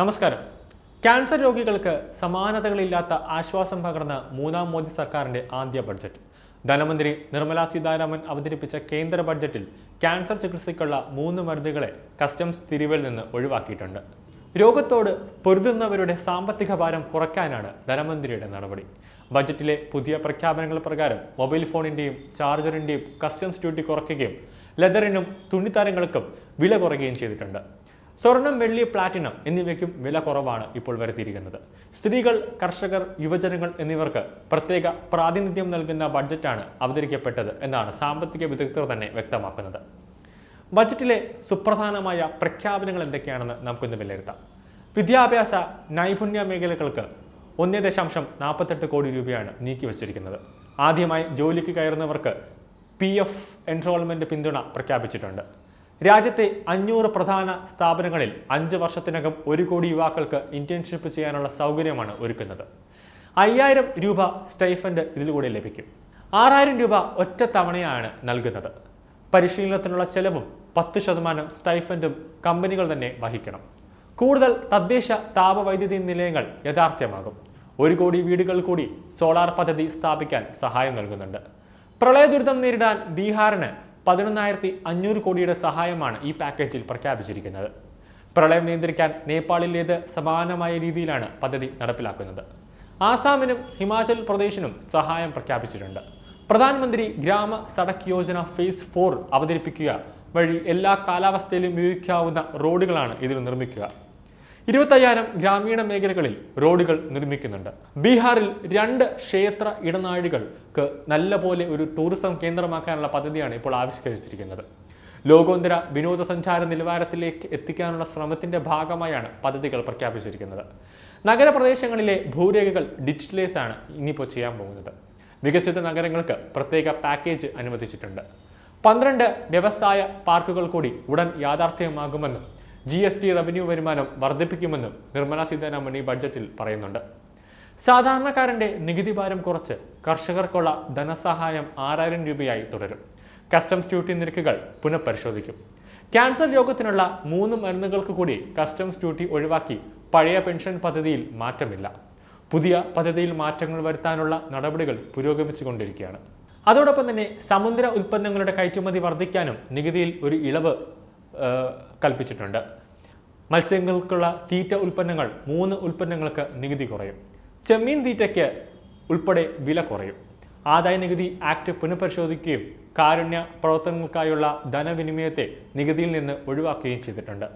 നമസ്കാരം. ക്യാൻസർ രോഗികൾക്ക് സമാനതകളില്ലാത്ത ആശ്വാസം പകർന്ന മൂന്നാം മോദി സർക്കാരിന്റെ ആദ്യ ബഡ്ജറ്റ് ധനമന്ത്രി നിർമ്മല സീതാരാമൻ അവതരിപ്പിച്ച കേന്ദ്ര ബഡ്ജറ്റിൽ ക്യാൻസർ ചികിത്സയ്ക്കുള്ള മൂന്ന് മരുന്നുകളെ കസ്റ്റംസ് തിരിവിൽ നിന്ന് ഒഴിവാക്കിയിട്ടുണ്ട്. രോഗത്തോട് പൊരുതുന്നവരുടെ സാമ്പത്തിക ഭാരം കുറയ്ക്കാനാണ് ധനമന്ത്രിയുടെ നടപടി. ബജറ്റിലെ പുതിയ പ്രഖ്യാപനങ്ങൾ പ്രകാരം മൊബൈൽ ഫോണിന്റെയും ചാർജറിന്റെയും കസ്റ്റംസ് ഡ്യൂട്ടി കുറയ്ക്കുകയും ലെതറിനും തുണിത്തരങ്ങൾക്കും വില കുറയുകയും ചെയ്തിട്ടുണ്ട്. സ്വർണം വെള്ളി പ്ലാറ്റിനം എന്നിവയ്ക്കും വില കുറവാണ് ഇപ്പോൾ വരുത്തിയിരിക്കുന്നത്. സ്ത്രീകൾ കർഷകർ യുവജനങ്ങൾ എന്നിവർക്ക് പ്രത്യേക പ്രാതിനിധ്യം നൽകുന്ന ബഡ്ജറ്റാണ് അവതരിക്കപ്പെട്ടത് എന്നാണ് സാമ്പത്തിക വിദഗ്ധർ തന്നെ വ്യക്തമാക്കുന്നത്. ബജറ്റിലെ സുപ്രധാനമായ പ്രഖ്യാപനങ്ങൾ എന്തൊക്കെയാണെന്ന് നമുക്കൊന്ന് വിലയിരുത്താം. വിദ്യാഭ്യാസ നൈപുണ്യ മേഖലകൾക്ക് ഒന്നേ ദശാംശം നാൽപ്പത്തെട്ട് കോടി രൂപയാണ് നീക്കിവച്ചിരിക്കുന്നത്. ആദ്യമായി ജോലിക്ക് കയറുന്നവർക്ക് പി എഫ് എൻറോൾമെന്റ് പിന്തുണ പ്രഖ്യാപിച്ചിട്ടുണ്ട്. രാജ്യത്തെ അഞ്ഞൂറ് പ്രധാന സ്ഥാപനങ്ങളിൽ അഞ്ച് വർഷത്തിനകം ഒരു കോടി യുവാക്കൾക്ക് ഇന്റേൺഷിപ്പ് ചെയ്യാനുള്ള സൗകര്യമാണ് ഒരുക്കുന്നത്. അയ്യായിരം രൂപ സ്റ്റൈഫൻഡ് ഇതിലൂടെ ലഭിക്കും. ആറായിരം രൂപ ഒറ്റ തവണയാണ് നൽകുന്നത്. പരിശീലനത്തിനുള്ള ചെലവും പത്ത് ശതമാനം സ്റ്റൈഫൻഡും കമ്പനികൾ തന്നെ വഹിക്കണം. കൂടുതൽ തദ്ദേശ താപവൈദ്യുതി നിലയങ്ങൾ യഥാർത്ഥ്യമാകും. ഒരു കോടി വീടുകൾ കൂടി സോളാർ പദ്ധതി സ്ഥാപിക്കാൻ സഹായം നൽകുന്നുണ്ട്. പ്രളയ ദുരിതം നേരിടാൻ ബീഹാറിന് പതിനൊന്നായിരത്തി അഞ്ഞൂറ് കോടിയുടെ സഹായമാണ് ഈ പാക്കേജിൽ പ്രഖ്യാപിച്ചിരിക്കുന്നത്. പ്രളയം നിയന്ത്രിക്കാൻ നേപ്പാളിലേത് സമാനമായ രീതിയിലാണ് പദ്ധതി നടപ്പിലാക്കുന്നത്. ആസാമിനും ഹിമാചൽ പ്രദേശിനും സഹായം പ്രഖ്യാപിച്ചിട്ടുണ്ട്. പ്രധാനമന്ത്രി ഗ്രാമ സഡക് യോജന ഫേസ് ഫോർ അവതരിപ്പിക്കുക വഴി എല്ലാ കാലാവസ്ഥയിലും ഉപയോഗിക്കാവുന്ന റോഡുകളാണ് ഇതിൽ നിർമ്മിക്കുക. ഇരുപത്തയ്യായിരം ഗ്രാമീണ മേഖലകളിൽ റോഡുകൾ നിർമ്മിക്കുന്നുണ്ട്. ബീഹാറിൽ രണ്ട് ക്ഷേത്ര ഇടനാഴികൾക്ക് നല്ലപോലെ ഒരു ടൂറിസം കേന്ദ്രമാക്കാനുള്ള പദ്ധതിയാണ് ഇപ്പോൾ ആവിഷ്കരിച്ചിരിക്കുന്നത്. ലോകോത്തര വിനോദസഞ്ചാര നിലവാരത്തിലേക്ക് എത്തിക്കാനുള്ള ശ്രമത്തിന്റെ ഭാഗമായാണ് പദ്ധതികൾ പ്രഖ്യാപിച്ചിരിക്കുന്നത്. നഗരപ്രദേശങ്ങളിലെ ഭൂരേഖകൾ ഡിജിറ്റലൈസ് ആണ് ഇനിയിപ്പോൾ ചെയ്യാൻ പോകുന്നത്. വികസിത നഗരങ്ങൾക്ക് പ്രത്യേക പാക്കേജ് അനുവദിച്ചിട്ടുണ്ട്. പന്ത്രണ്ട് വ്യവസായ പാർക്കുകൾ കൂടി ഉടൻ യാഥാർത്ഥ്യമാകുമെന്നും ജി എസ് ടി റവന്യൂ വരുമാനം വർദ്ധിപ്പിക്കുമെന്നും നിർമ്മല സീതാരാമൻ ഈ ബഡ്ജറ്റിൽ പറയുന്നുണ്ട്. സാധാരണക്കാരന്റെ നികുതി ഭാരം കുറച്ച് കർഷകർക്കുള്ള ധനസഹായം ആറായിരം രൂപയായി തുടരും. കസ്റ്റംസ് ഡ്യൂട്ടി നിരക്കുകൾ പുനഃപരിശോധിക്കും. ക്യാൻസർ രോഗത്തിനുള്ള മൂന്ന് മരുന്നുകൾക്ക് കൂടി കസ്റ്റംസ് ഡ്യൂട്ടി ഒഴിവാക്കി പഴയ പെൻഷൻ പദ്ധതിയിൽ മാറ്റമില്ല. പുതിയ പദ്ധതിയിൽ മാറ്റങ്ങൾ വരുത്താനുള്ള നടപടികൾ പുരോഗമിച്ചുകൊണ്ടിരിക്കുകയാണ്. അതോടൊപ്പം തന്നെ സമുദ്ര ഉൽപ്പന്നങ്ങളുടെ കയറ്റുമതി വർദ്ധിക്കാനും നികുതിയിൽ ഒരു ഇളവ് കൽപ്പിച്ചിട്ടുണ്ട്. മത്സ്യങ്ങൾക്കുള്ള തീറ്റ ഉൽപ്പന്നങ്ങൾ മൂന്ന് ഉൽപ്പന്നങ്ങൾക്ക് നികുതി കുറയും. ചെമ്മീൻ തീറ്റയ്ക്ക് ഉൾപ്പെടെ വില കുറയും. ആദായ നികുതി ആക്ട് പുനഃപരിശോധിക്കുകയും കാരുണ്യ പ്രവർത്തനങ്ങൾക്കായുള്ള ധനവിനിമയത്തെ നികുതിയിൽ നിന്ന് ഒഴിവാക്കുകയും ചെയ്തിട്ടുണ്ട്.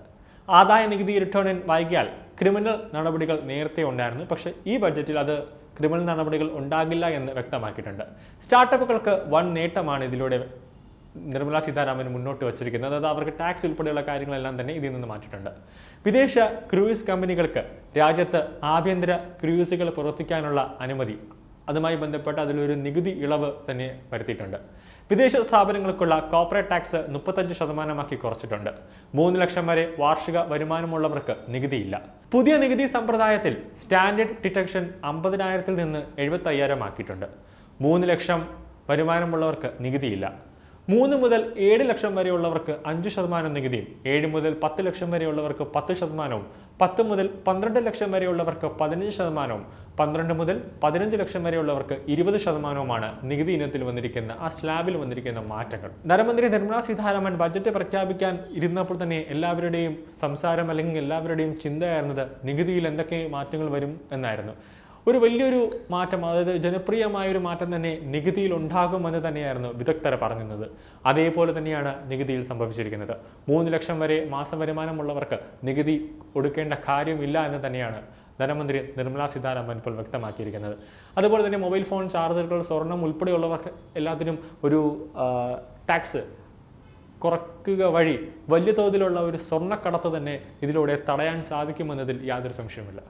ആദായ നികുതി റിട്ടേണിൽ വൈകിയാൽ ക്രിമിനൽ നടപടികൾ നേരത്തെ ഉണ്ടായിരുന്നു. പക്ഷേ ഈ ബഡ്ജറ്റിൽ അത് ക്രിമിനൽ നടപടികൾ ഉണ്ടാകില്ല എന്ന് വ്യക്തമാക്കിയിട്ടുണ്ട്. സ്റ്റാർട്ടപ്പുകൾക്ക് വൻ നേട്ടമാണ് ഇതിലൂടെ നിർമ്മല സീതാരാമൻ മുന്നോട്ട് വച്ചിരിക്കുന്നത്. അതായത് അവർക്ക് ടാക്സ് ഉൾപ്പെടെയുള്ള കാര്യങ്ങളെല്ലാം തന്നെ ഇതിൽ നിന്ന് മാറ്റിയിട്ടുണ്ട്. വിദേശ ക്രൂയിസ് കമ്പനികൾക്ക് രാജ്യത്ത് ആഭ്യന്തര ക്രൂയിസുകൾ പ്രവർത്തിക്കാനുള്ള അനുമതി അതുമായി ബന്ധപ്പെട്ട് അതിലൊരു നികുതി ഇളവ് തന്നെ വരുത്തിയിട്ടുണ്ട്. വിദേശ സ്ഥാപനങ്ങൾക്കുള്ള കോർപ്പറേറ്റ് ടാക്സ് മുപ്പത്തഞ്ച് ശതമാനമാക്കി കുറച്ചിട്ടുണ്ട്. മൂന്ന് ലക്ഷം വരെ വാർഷിക വരുമാനമുള്ളവർക്ക് നികുതിയില്ല. പുതിയ നികുതി സമ്പ്രദായത്തിൽ സ്റ്റാൻഡേർഡ് ഡിറ്റക്ഷൻ അമ്പതിനായിരത്തിൽ നിന്ന് എഴുപത്തി അയ്യായിരം ആക്കിയിട്ടുണ്ട് മൂന്ന് ലക്ഷം വരുമാനമുള്ളവർക്ക് നികുതിയില്ല. മൂന്ന് മുതൽ ഏഴ് ലക്ഷം വരെയുള്ളവർക്ക് അഞ്ച് ശതമാനം നികുതിയും ഏഴ് മുതൽ പത്ത് ലക്ഷം വരെയുള്ളവർക്ക് പത്ത് ശതമാനവും പത്ത് മുതൽ പന്ത്രണ്ട് ലക്ഷം വരെയുള്ളവർക്ക് പതിനഞ്ച് ശതമാനവും പന്ത്രണ്ട് മുതൽ പതിനഞ്ച് ലക്ഷം വരെയുള്ളവർക്ക് ഇരുപത് ശതമാനവുമാണ് നികുതി ഇനത്തിൽ വന്നിരിക്കുന്ന ആ സ്ലാബിൽ വന്നിരിക്കുന്ന മാറ്റങ്ങൾ. ധനമന്ത്രി നിർമ്മലാ സീതാരാമൻ ബജറ്റ് പ്രഖ്യാപിക്കാൻ ഇരുന്നപ്പോൾ തന്നെ എല്ലാവരുടെയും സംസാരം അല്ലെങ്കിൽ എല്ലാവരുടെയും ചിന്തയായിരുന്നത് നികുതിയിൽ എന്തൊക്കെ മാറ്റങ്ങൾ വരും എന്നായിരുന്നു. ഒരു വലിയൊരു മാറ്റം അതായത് ജനപ്രിയമായ ഒരു മാറ്റം തന്നെ നികുതിയിൽ ഉണ്ടാകുമെന്ന് തന്നെയായിരുന്നു വിദഗ്ധർ പറഞ്ഞിരുന്നത്. അതേപോലെ തന്നെയാണ് നികുതിയിൽ സംഭവിച്ചിരിക്കുന്നത്. മൂന്ന് ലക്ഷം വരെ മാസം വരുമാനമുള്ളവർക്ക് നികുതി കൊടുക്കേണ്ട കാര്യമില്ല എന്ന് തന്നെയാണ് ധനമന്ത്രി നിർമ്മലാ സീതാരാമൻ ഇപ്പോൾ വ്യക്തമാക്കിയിരിക്കുന്നത്. അതുപോലെ തന്നെ മൊബൈൽ ഫോൺ ചാർജറുകൾ സ്വർണം ഉൾപ്പെടെയുള്ളവർക്ക് എല്ലാത്തിനും ഒരു ടാക്സ് കുറക്കുക വഴി വലിയ തോതിലുള്ള ഒരു സ്വർണക്കടത്ത് തന്നെ ഇതിലൂടെ തടയാൻ സാധിക്കുമെന്നതിൽ യാതൊരു സംശയവുമില്ല.